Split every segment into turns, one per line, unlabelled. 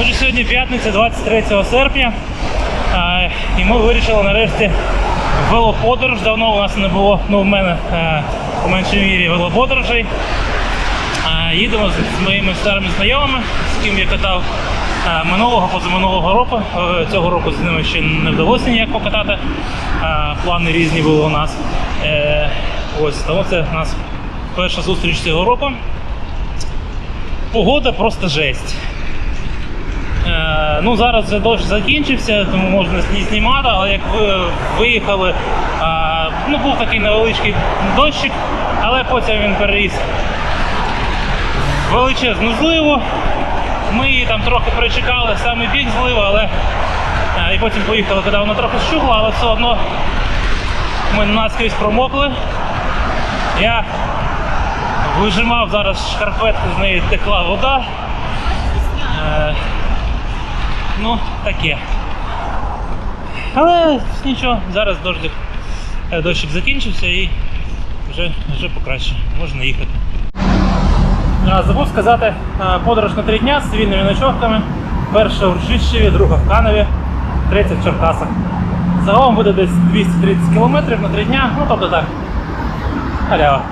Отже, сьогодні п'ятниця, 23 серпня. І ми вирішили нарешті велоподорож. Давно у нас не було, ну в мене е, у меншій мірі велоподорожей. Їдемо з, моїми старими знайомими, з ким я катав е, минулого, позаминулого року. Е, Цього року з ними ще не вдалося ніяк покатати. Е, Плани різні були у нас. Е, Ось, тому це у нас перша зустріч цього року. Погода просто жесть. Е, ну, зараз вже дощ закінчився, тому можна сні- знімати, але як ви виїхали, е, ну, був такий невеличкий дощик, але потім він переріс величезну зливу. Ми її там трохи причекали, саме бік зливи, але е, і потім поїхали, коли вона трохи щухла, але все одно ми наскрізь промокли. Я вижимав зараз шкарпетку, з неї текла вода. Ну, таке. Але нічого, зараз дощик, е, дощик закінчився і вже, вже покраще, можна їхати. Забув сказати, е, подорож на три дня з цивільними ночовками. Перша в Ржищеві, друга в Каневі, третя в Черкасах. Загалом буде десь 230 кілометрів на три дня, ну тобто так. Халява.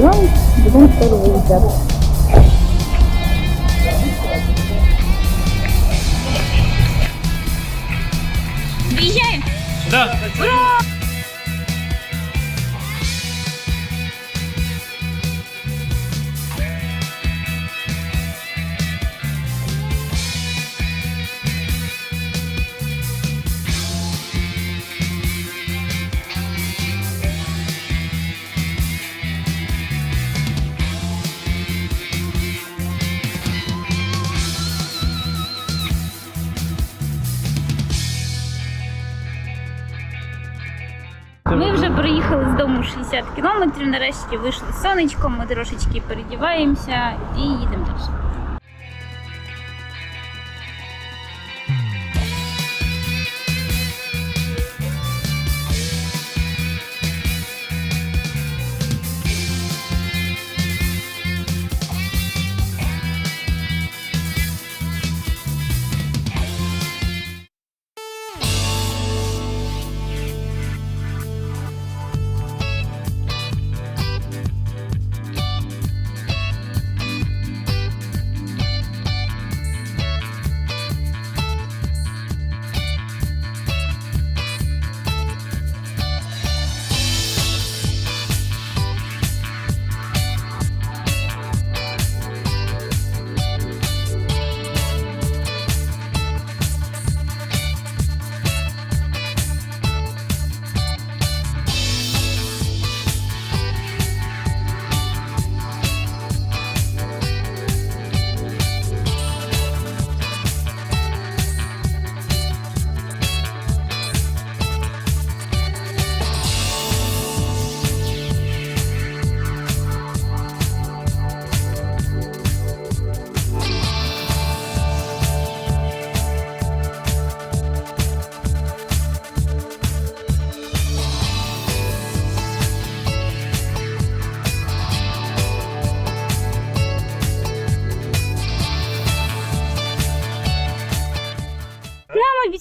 Бегем, бегом скоро выезжать.
50 кілометрів. Ну, Нарешті вийшли сонечко, ми трошечки передіваємося і їдемо далі.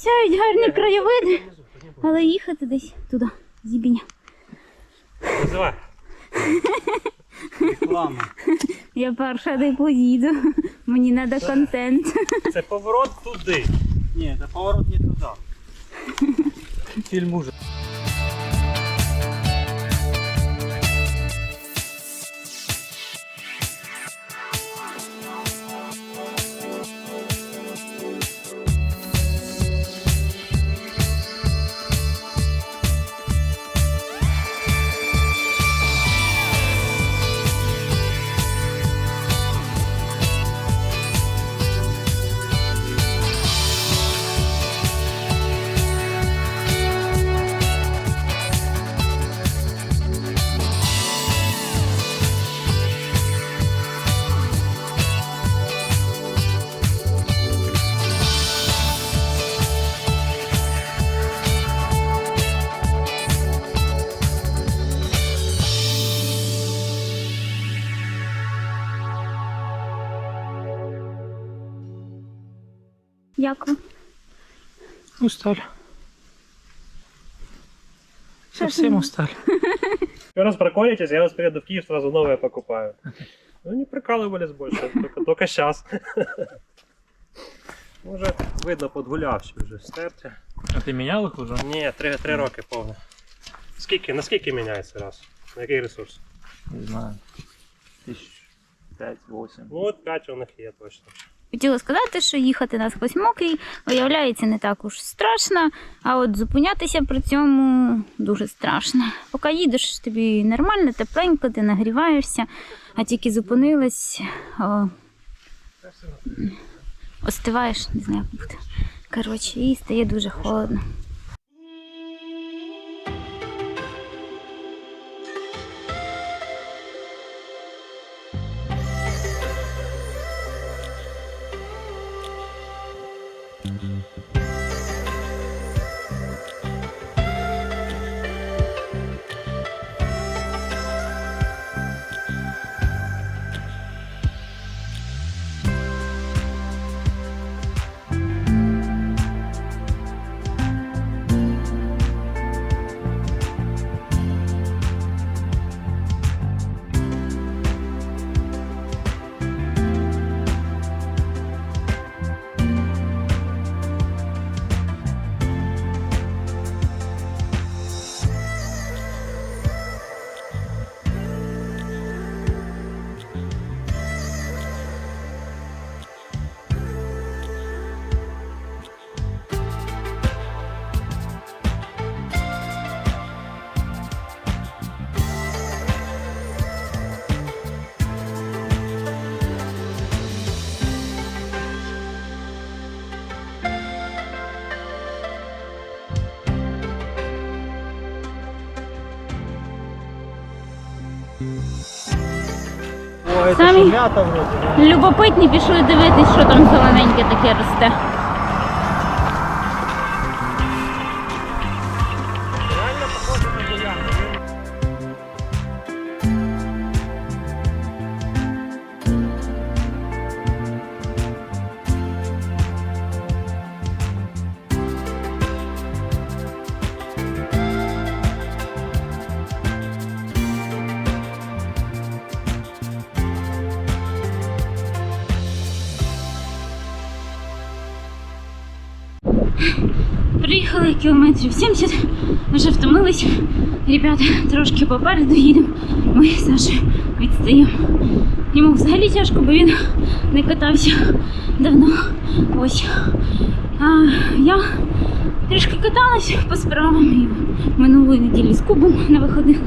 Обіцяють гарні краєвиди, але їхати десь туди, зібіння.
Називай.
Реклама.
Я перша не поїду. Мені треба контент.
Це поворот туди.
Ні, це поворот не туди.
Фільм ужас.
Як ви?
Усталь. Совсем усталь.
Вы раз проколитесь, я вас приеду в Киев, сразу новое покупаю. Ну не прикалывались больше, только, только сейчас. Уже видно подгулявши вже стерті.
А ти міняв їх уже?
Ні, три, три роки повно. Скільки, наскільки міняється раз? На який ресурс?
Не знаю. Тисяч п'ять-восемь.
Ну от 5 у них є точно.
Хотіла сказати, що їхати на сквозь мокрий, виявляється, не так уж страшно, а от зупинятися при цьому дуже страшно. Поки їдеш, тобі нормально, тепленько, ти нагріваєшся, а тільки зупинилась, о, остиваєш, не знаю, як буде. Коротше, і стає дуже холодно. Самі-. Любопитні пішли дивитись, що там зелененьке таке росте. Ребята, трошки попереду їдемо. Ми з Сашею відстаємо. Йому взагалі тяжко, бо він не катався давно. Ось. А я трішки каталась по справам і минулої неділі з кубом на виходних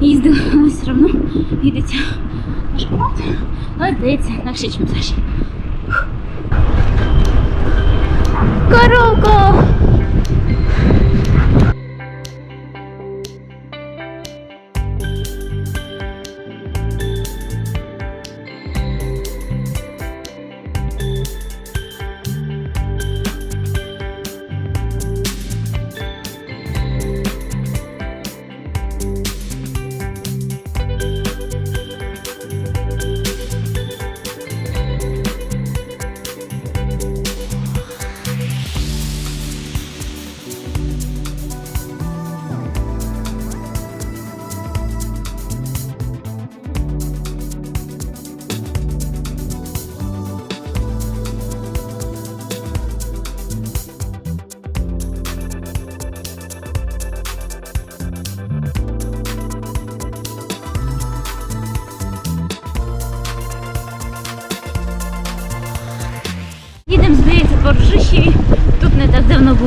їздила, але все одно їдеться важкувато. Але здається, легше, ніж Саші. Коровко!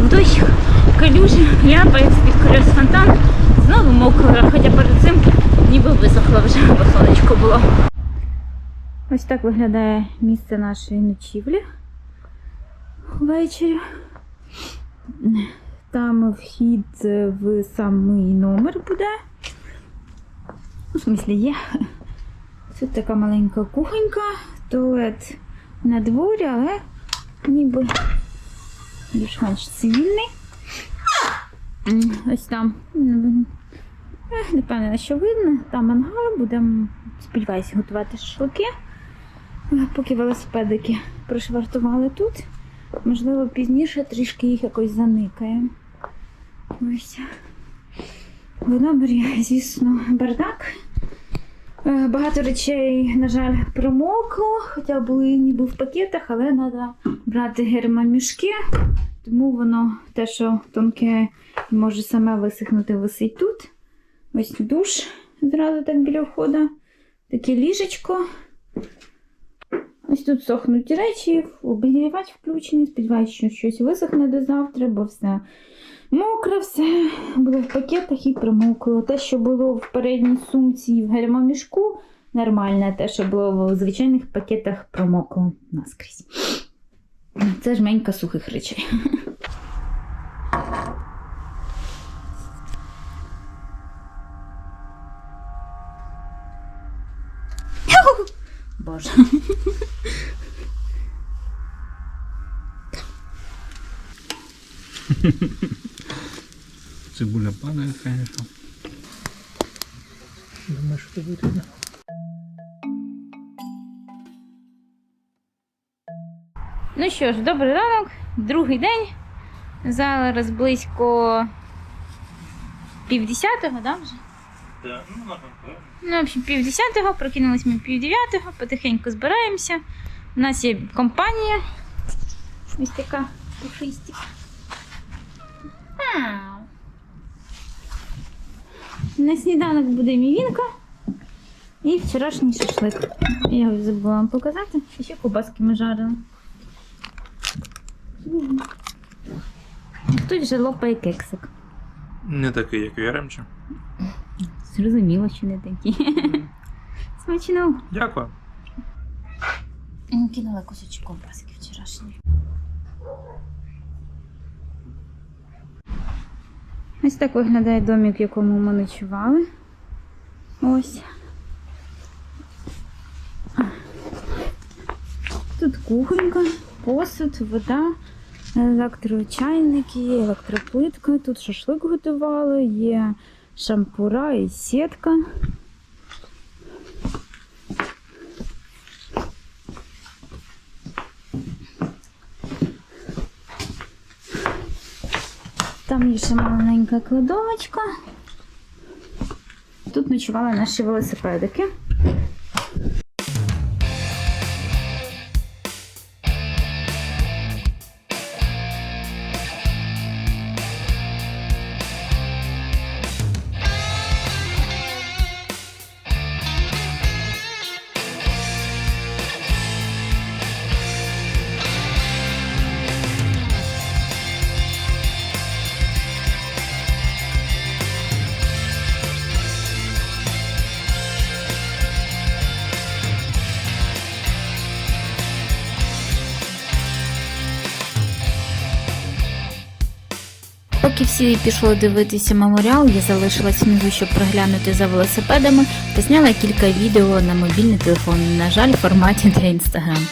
Дощ, калюжі, ляпається під колес фонтан. Знову мокро, хоча перед цим ніби висохло вже, бо сонечко було. Ось так виглядає місце нашої ночівлі ввечері. Там вхід в самий номер буде. У смислі є. Тут така маленька кухонька, туалет на дворі, але ніби більш-менш цивільний. Ось там. Не впевнена, що видно. Там мангал, будемо, сподіваюся, готувати шашлики. Е, Поки велосипедики пришвартували тут. Можливо, пізніше трішки їх якось заникає. Ось. В номері, звісно, бардак. Е, Багато речей, на жаль, промокло, хоча були ніби в пакетах, але треба брати гермомішки, тому воно те, що тонке може саме висихнути, висить тут. Ось душ зразу так біля входу. Таке ліжечко. Ось тут сохнуть речі, обігрівач включений. Сподіваюся, що щось висохне до завтра, бо все мокре, все було в пакетах і промокло. Те, що було в передній сумці і в гермомішку, нормально. Те, що було в звичайних пакетах, промокло наскрізь. Це жменька сухих речей. Боже.
Цибуля падає, звісно.
Думаю, що це вирізно.
Ну що ж, добрий ранок, другий день. Зараз близько півдесятого, да, вже?
Так, ну.
Ну, в общем, півдесятого, прокинулись ми півдев'ятого, потихеньку збираємося. У нас є компанія. Ось така пушистик. Ау. На сніданок буде мівінка і вчорашній шашлик. Я ось забула вам показати. І ще кубаски ми жарили. Хтось вже лопає кексик.
Не такий, як віремче.
Зрозуміло, що не такі. Смачно.
Дякую.
Кинула кусочок ковбаски вчорашньої. Ось так виглядає домик, в якому ми ночували. Ось. Тут кухонька, посуд, вода, електрочайники, електроплитка. Тут шашлик готували, є шампура і сітка. Там є ще маленька кладовочка. Тут ночували наші велосипедики. Поки всі пішли дивитися меморіал, я залишилась внизу, щоб приглянути за велосипедами та зняла кілька відео на мобільний телефон, на жаль, в форматі для інстаграм.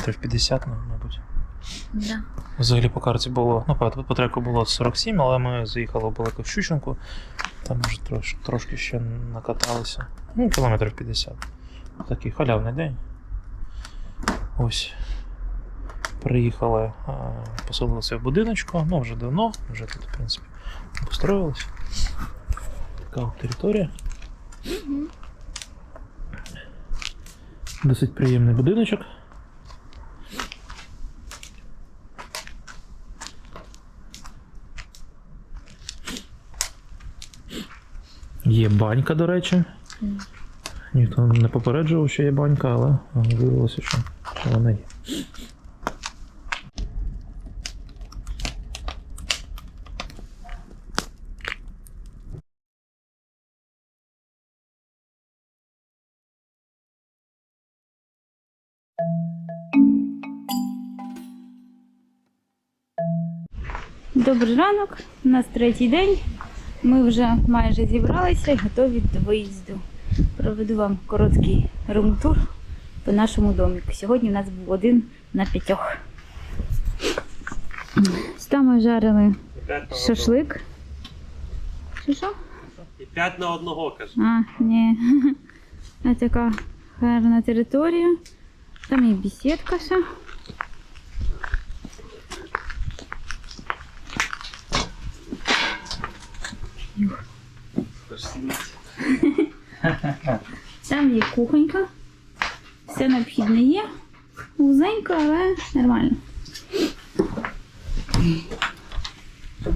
Кілометрів 50, ну, мабуть.
Да.
Взагалі по карті було, ну, по, по треку було 47, але ми заїхали в Щученку. Там вже трош, трошки ще накаталися. Ну, кілометрів 50. Такий халявний день. Ось. Приїхали, поселилися в будиночку, ну вже давно, вже тут, в принципі, построїлися. Така от територія. Досить приємний будиночок. Є банька, до речі. Ніхто не попереджував, що є банька, але виявилося, що, вона є.
Добрий ранок, у нас третій день. Ми вже майже зібралися і готові до виїзду. Проведу вам короткий рум-тур по нашому доміку. Сьогодні у нас був один на п'ятьох. Там ми жарили шашлик. Що що?
І п'ять на одного, каже.
А, ні. Ось така гарна територія. Там є бесідка ще. Там є кухонька. Все необхідне є. Вузенько, але нормально.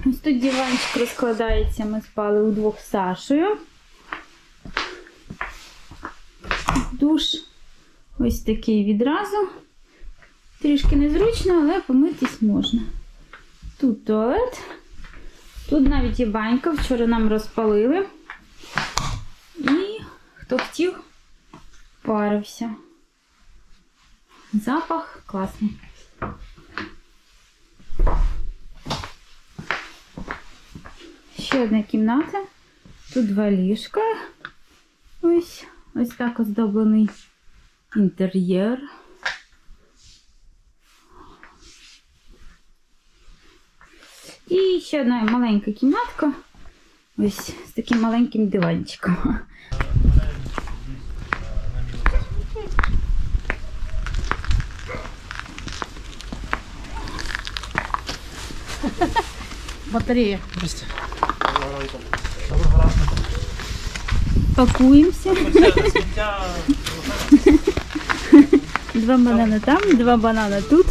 Ось тут диванчик розкладається, ми спали удвох з Сашею. Душ ось такий відразу. Трішки незручно, але помитись можна. Тут туалет. Тут навіть є банька, вчора нам розпалили. І хто хотів, парився. Запах класний. Ще одна кімната. Тут два ліжка. Ось, ось так оздоблений інтер'єр. І ще одна маленька кімнатка. Ось з таким маленьким диванчиком.
Батарея.
Пакуємося. Два банани там, два банани тут.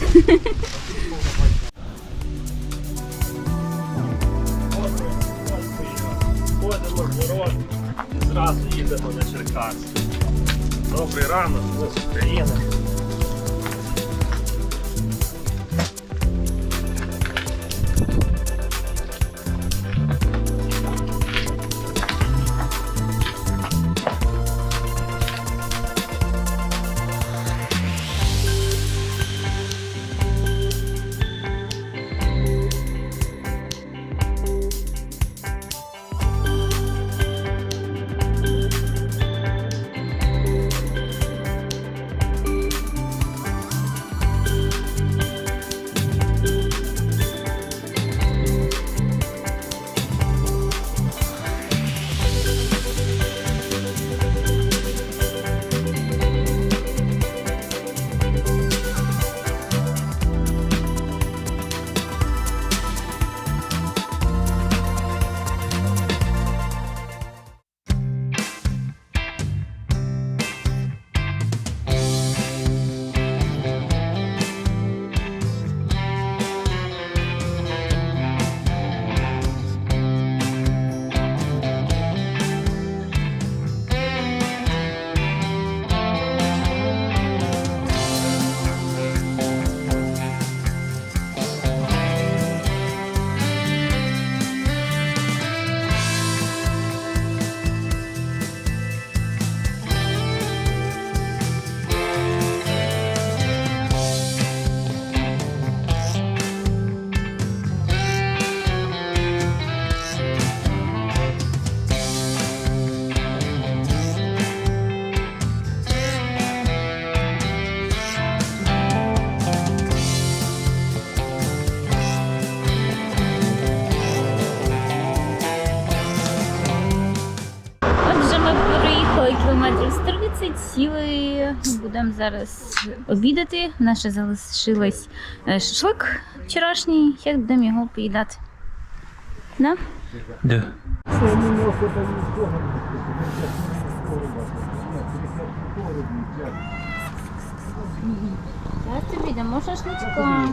Вечора. Зараз обідати. У нас ще залишилось е, шашлик вчорашній. Як будемо його поїдати? Да?
Де?
Зараз тобі дамо шашличка.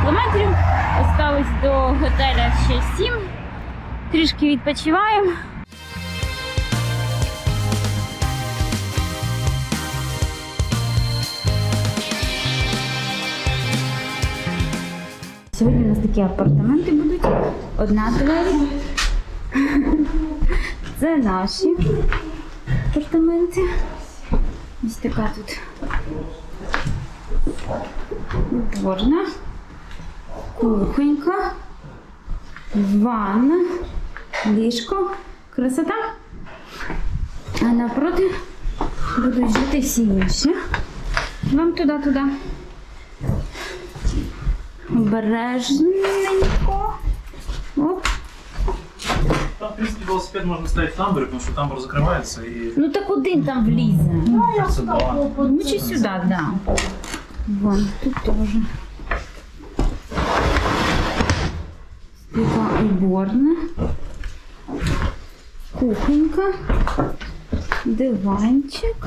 Кілометрів. Осталось до готеля ще 7. Трішки відпочиваємо. Сьогодні у нас такі апартаменти будуть. Одна двері. Це наші апартаменти. Ось така тут уборна, кухонька, ванна, ліжко, красота. А напроти будуть жити всі інші. Вам туди, туди. Обережненько. Оп.
Там, в принципе, велосипед можно ставить в тамбуре, потому что тамбур закрывается и
Ну так один там влізе.
кажется, два.
Ну чи сюди, да. Вон, тут тоже. Така уборна. Кухонька. Диванчик.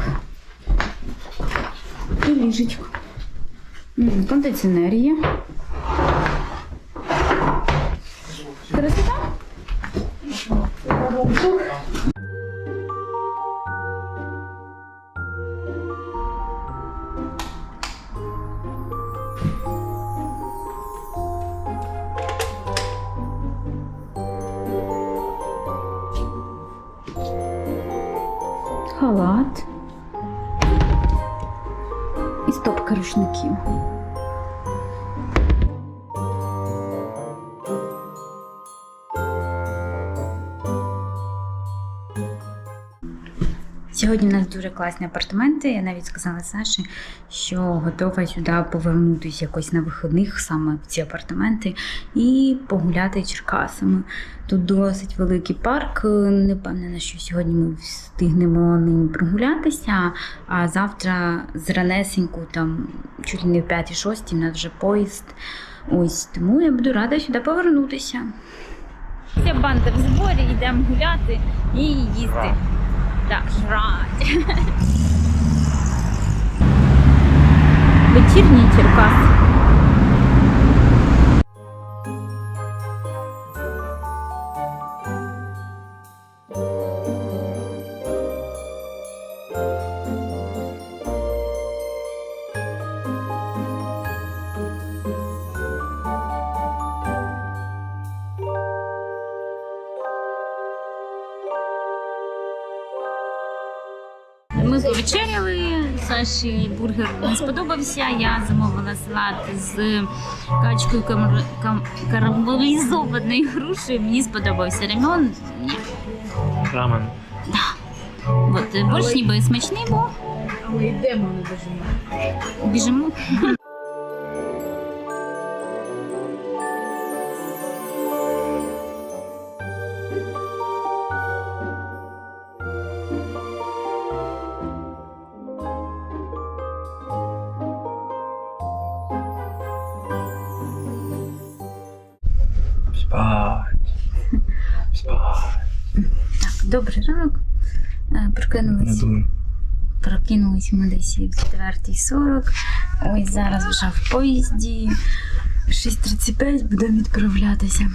І ліжечко. Кондиціонер є. Красота? Халат і стопка рушників. Сьогодні у нас дуже класні апартаменти. Я навіть сказала Саші, що готова сюди повернутися якось на вихідних саме в ці апартаменти і погуляти Черкасами. Тут досить великий парк. Не впевнена, що сьогодні ми встигнемо ним прогулятися, а завтра з ранесеньку, там чуть не в 5-6 у нас вже поїзд. Ось тому я буду рада сюди повернутися. Вся банда в зборі, йдемо гуляти і їсти. Так, жрать. Вечірній Черкас. Саші бургер не сподобався. Я замовила салат з качкою камер- кам- карамелізованою грушею. Мені сподобався ремон.
Рамен.
От е, борщ ніби смачний був.
Але йдемо, не біжимо.
Біжимо. Добрий ранок. Прокинулися. Прокинулись. Прокинулись ми десь в 4.40. Ось зараз вже в поїзді. 6.35 будемо відправлятися.